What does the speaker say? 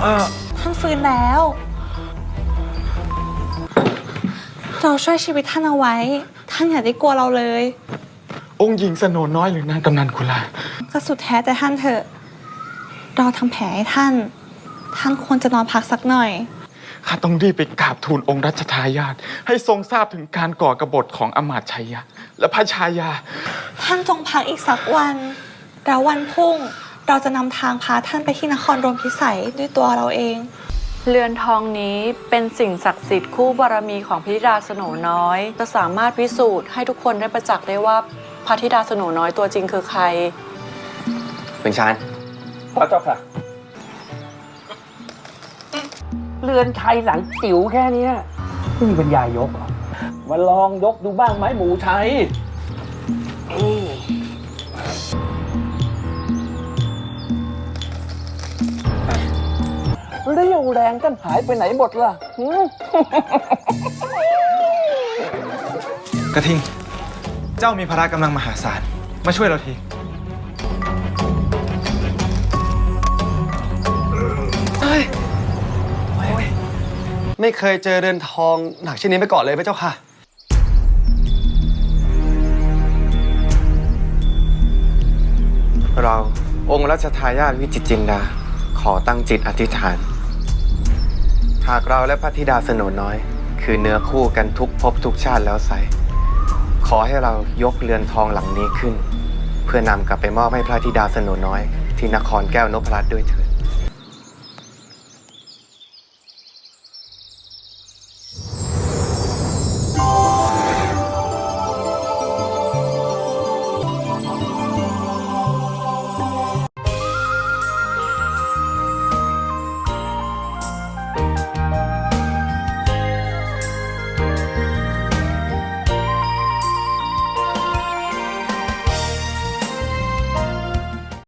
เออท่านฟื้นแล้ว เราช่วยชีวิตท่านเอาไว้ ท่านอย่าได้กลัวเราเลย องค์หญิงสโนน้อยหรือนางกำนันกุลาก็สุดแท้แต่ท่านเถอะ เราทำแผลให้ท่าน ท่านควรจะนอนพักสักหน่อย ข้าต้องรีบไปกราบทูลองค์รัชทายาทให้ทรงทราบถึงการก่อกบฏของอมาตย์ชัยยะ และพระชายา ท่านจงพักอีกสักวันแล้ววันพรุ่ง เราจะนำทางพาท่านไปที่นครรวมพิสัยด้วยตัวเราเอง เรือนทองนี้เป็นสิ่งศักดิ์สิทธิ์คู่บารมีของพระธิดาสโหนน้อย จะสามารถพิสูจน์ให้ทุกคนได้ประจักษ์ได้ว่าพระธิดาสโหนน้อยตัวจริงคือใคร เป็นชานพระเจ้าค่ะ เรือนไทยหลังจิ๋วแค่เนี้ยไม่มีปัญญายกเหรอมาลองยกดูบ้างไหมหมูชัยอืมเรี่ย วแรงกันหายไปไหนหมดล่ะหืมกระทิง เจ้ามีภาระกำลังมหาศาล มาช่วยเราที ไม่เคยเจอเรือนทองหนักเช่นนี้มาก่อนเลยพระเจ้าค่ะ เราองค์รัชทายาทวิจิตรจินดา ขอตั้งจิตอธิษฐาน หากเราและพระธิดาสโนน้อย คือเนื้อคู่กันทุกภพทุกชาติแล้วไซขอให้เรายกเรือนทองหลังนี้ขึ้น เพื่อนำกลับไปมอบให้พระธิดาสโนน้อย ที่นครแก้วนพรัตน์ด้วยเถิด